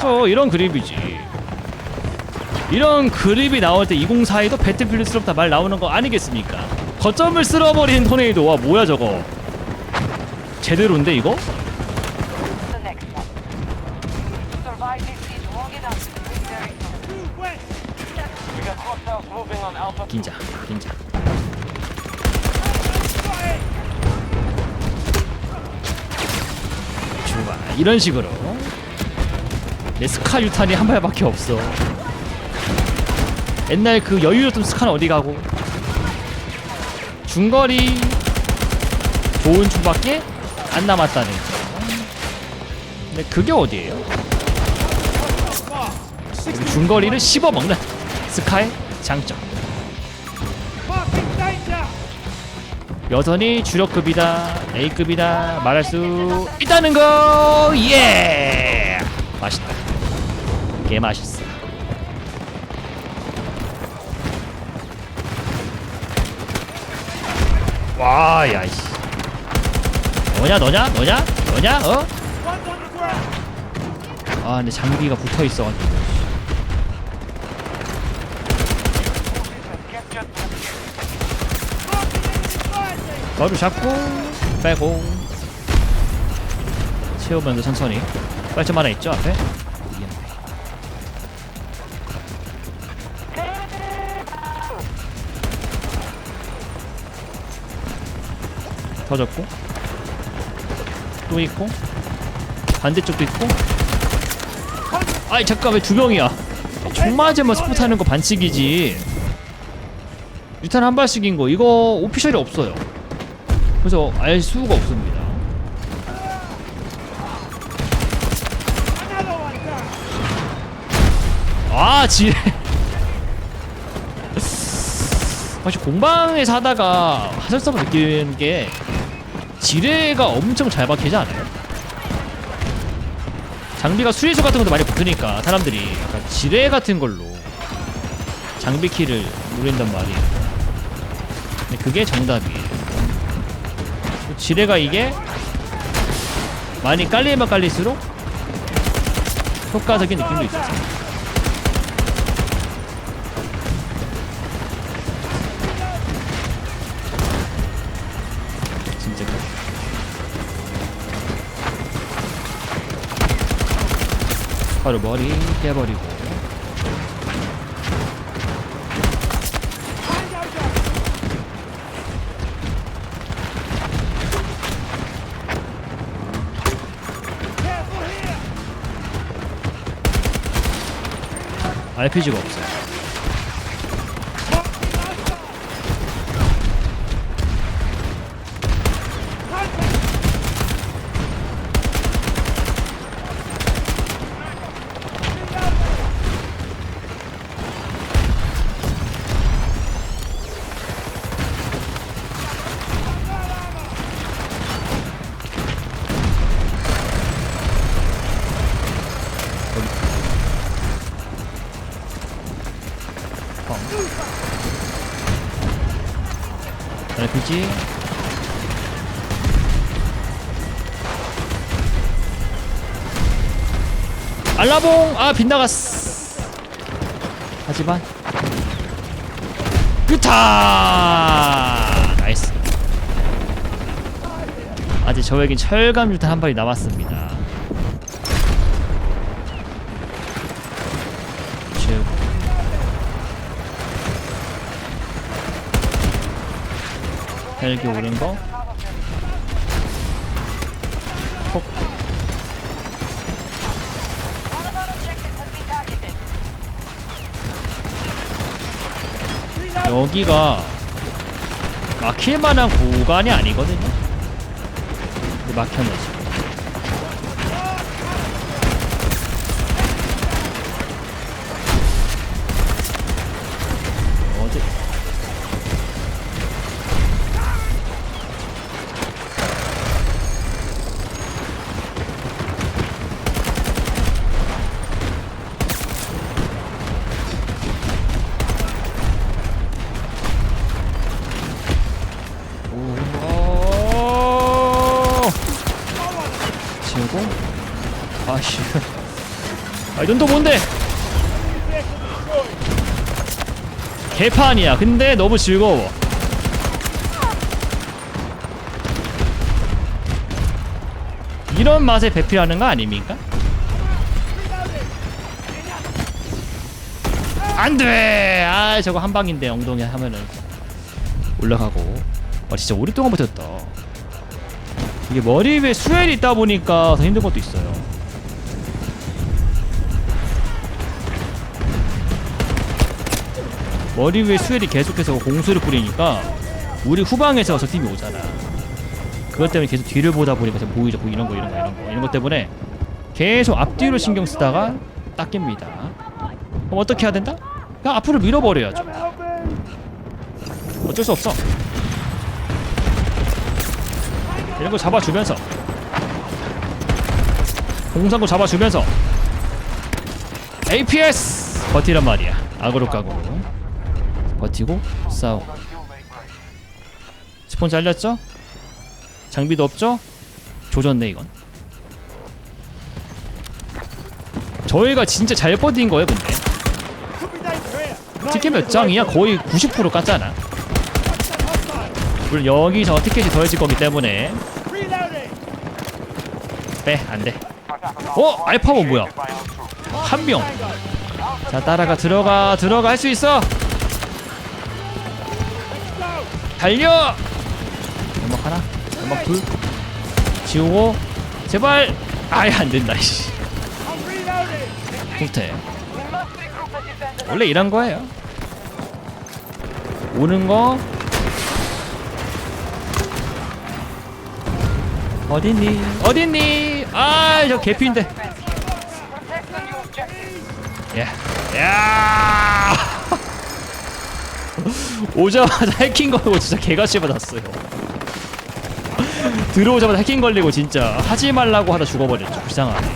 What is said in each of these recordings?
저 이런 그립이지. 이런 그립이 나올 때 2042도 배틀필드스럽다 말 나오는 거 아니겠습니까? 거점을 쓸어버린 토네이도 와 뭐야 저거? 제대로인데 이거? 긴장, 긴장. 좋아, 이런 식으로 내 스카 유탄이 한 발밖에 없어. 옛날 그 여유였던 스카는 어디 가고? 중거리 좋은 총밖에 안 남았다는 거. 근데 그게 어디예요? 중거리를 씹어 먹는 스카의 장점. 여전히 주력급이다, A급이다 말할 수 있다는 거, 예! 개 맛있어. 와, 야, 이씨. 너냐, 너냐, 너냐, 너냐, 어? 아, 근데 장비가 붙어 있어가지고. 잡고 빼고 채우면서 천천히 빨점 하나 있죠 앞에 터졌고 또 있고 반대쪽도 있고 아이 잠깐 왜 두 명이야 총 맞으면 스포트 하는 거 반칙이지 유탄 한 발씩인 거 이거 오피셜이 없어요 그래서 알 수가 없습니다. 아 지뢰. 사실 공방에서 하다가 하설성을 느끼는 게 지뢰가 엄청 잘 박히지 않아요? 장비가 수리소 같은 것도 많이 붙으니까 사람들이 약간 지뢰 같은 걸로 장비 키를 노린단 말이에요. 근데 그게 정답이에요. 지뢰가 이게 많이 깔리면 깔릴수록 효과적인 느낌도 있어서 바로 머리 떼버리고 RPG가 없어요. RPG 알라봉! 아 빗나갔어 하지만 그타 나이스. 아직 저에겐 철감 유탄 한 발이 남았습니다 채우고 헬기 오른 거 톡. 여기가 막힐 만한 구간이 아니거든요. 막혔네 지금. 아, 이건 또 뭔데? 개판이야. 근데 너무 즐거워. 이런 맛에 배필하는 거 아닙니까? 안 돼! 아, 저거 한 방인데 엉덩이 하면은 올라가고. 와, 진짜 오랫동안 버텼다. 이게 머리 위에 수엘이 있다 보니까 더 힘든 것도 있어요. 머리 위에 수엘이 계속해서 공수를 뿌리니까 우리 후방에서 저 팀이 오잖아. 그것 때문에 계속 뒤를 보다 보니까 보이죠, 보이 이런 거, 이런 거, 이런 거, 이런 것 때문에 계속 앞뒤로 신경 쓰다가 딱 깹니다. 그럼 어떻게 해야 된다? 그냥 앞으로 밀어버려야죠. 어쩔 수 없어. 이런 거 잡아주면서 공상고 잡아주면서 APS 버티란 말이야. 악으로 까고 버티고 싸우고 스폰 잘렸죠? 장비도 없죠? 조졌네 이건. 저희가 진짜 잘 버틴 거예요 근데. 티켓 몇 장이야? 거의 90% 깠잖아. 물론 여기서 티켓이 더해질 거기 때문에 빼 안돼. 어 알파고 뭐야? 한 명. 자 따라가 들어가 들어가 할 수 있어. 달려. 연막 하나, 연막 둘. 지우고 제발. 아예 안 된다. 씨. the 원래 이런 거예요. 오는 거 어딨니? 어딨니? 아, 저 개피인데. 야, 야. 오자마자 해킹 걸고 진짜 개같이 받았어요. 들어오자마자 해킹 걸리고 진짜 하지 말라고 하다 죽어버렸죠. 불쌍하네.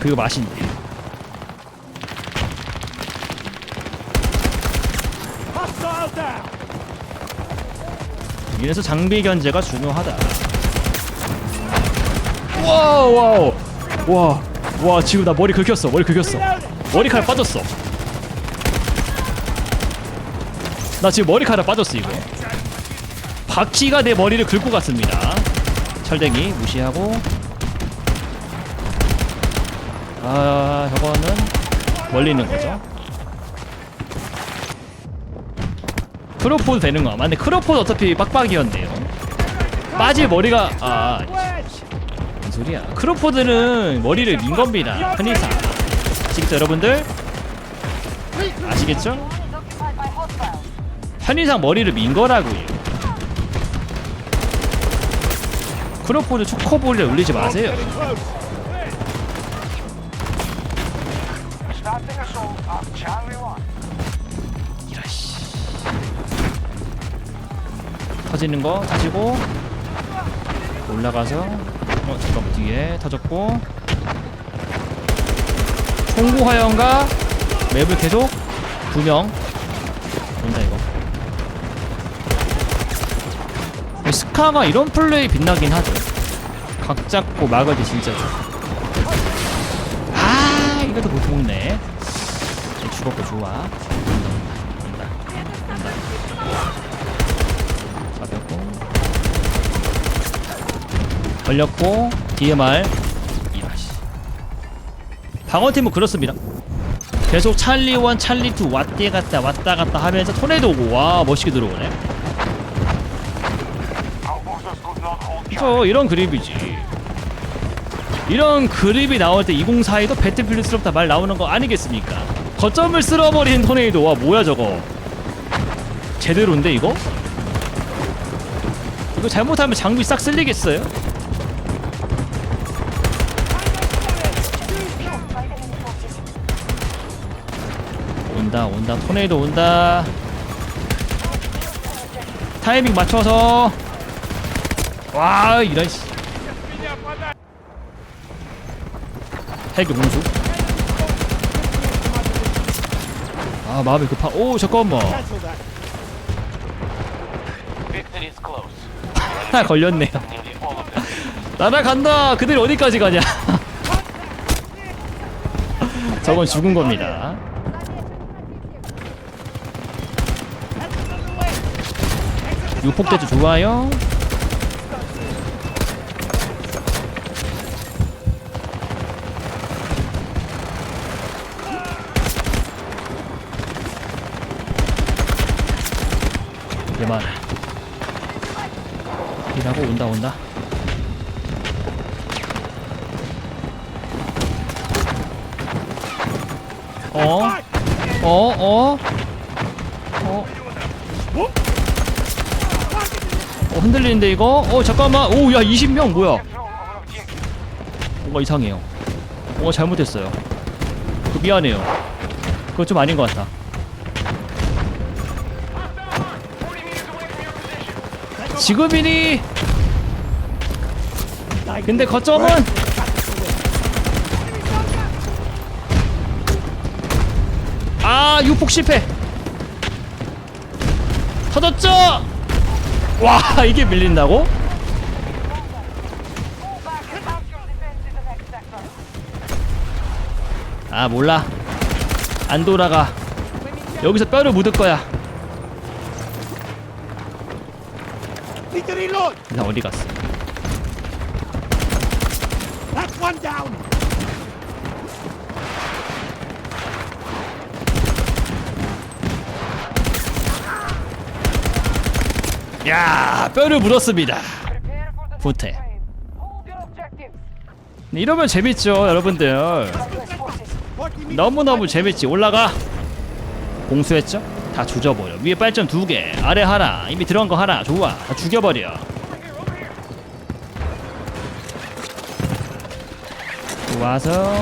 그거 맛인데. 이래서 장비 견제가 중요하다. 와우 와우 와. 와 지금 나 머리 긁혔어 머리 긁혔어 머리카락 빠졌어 나 지금 머리카락 빠졌어 이거. 바퀴가 내 머리를 긁고 갔습니다. 철댕이 무시하고. 아 저거는 멀리 있는 거죠? 크로포드 되는 거 맞네 크로포드 어차피 빡빡이었네요. 빠질 머리가 아 무슨 소리야. 크로포드는 머리를 민 겁니다. 편의상 아시겠죠 여러분들? 아시겠죠? 편의상 머리를 민 거라고요. 크로포드 초코볼에 올리지 마세요. Starting assault on Charlie 1. 이라씨. 터지는 거 터지고 올라가서 어 잠깐 뒤에 터졌고. 총구 화염과 맵을 계속 두명 온다 이거 이 스카가 이런 플레이 빛나긴 하죠. 각 잡고 막을때 진짜. 좋아 아 이것도 못 먹네. 죽었고 좋아. 가볍고. 걸렸고 DMR 이라시 방어팀은 그렇습니다. 계속 찰리 1, 찰리 2 왔다 갔다 왔다 갔다 하면서 토네도 오고 와 멋있게 들어오네 그쵸 이런 그립이지. 이런 그립이 나올 때 2042도 배틀필드스럽다 말 나오는 거 아니겠습니까? 거점을 쓸어버린 토네이도 와 뭐야 저거? 제대로인데 이거? 이거 잘못하면 장비 싹 쓸리겠어요? 온다 온다. 토네이도 온다. 타이밍 맞춰서 와 이런 씨 헬기 공수 아 마음이 급하 오 잠깐만. 하나 걸렸네요. 날아간다 그들 어디까지 가냐 저건 죽은 겁니다. 유폭대도 좋아요. 얘만 일하고 온다 온다. 어? 어? 어? 어? 어 흔들리는데 이거? 어 잠깐만 오야 20명 뭐야 뭔가 이상해요 뭔가 잘못했어요 그 미안해요 그거 좀 아닌 것 같다 지금이니 근데 거점은 아 유폭 실패 터졌죠 와 이게 밀린다고. 아 몰라 안 돌아가 여기서 뼈를 묻을 거야 to reload! 나 어디 갔어 That's one down! 야 뼈를 the 후퇴. 네, 이러면 재밌죠 여러분들 US forces. 40 meters 너무너무 재밌지 올라가 공수했죠? 다 조져버려. 위에 빨점 두개. 아래 하나. 이미 들어간 거 하나. 좋아. 다 죽여버려. 좋아서.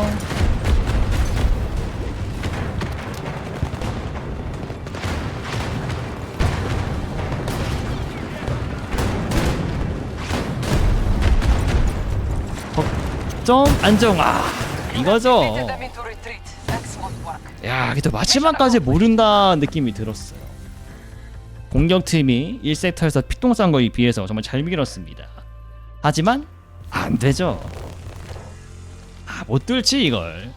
걱정 안정 아 이거죠 야, 또 마지막까지 모른다 느낌이 들었어요. 공격팀이 1세터에서 피똥 싼 거에 비해서 정말 잘 밀었습니다. 하지만 안 되죠. 아, 못 뚫지 이걸.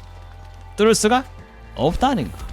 뚫을 수가 없다는 거.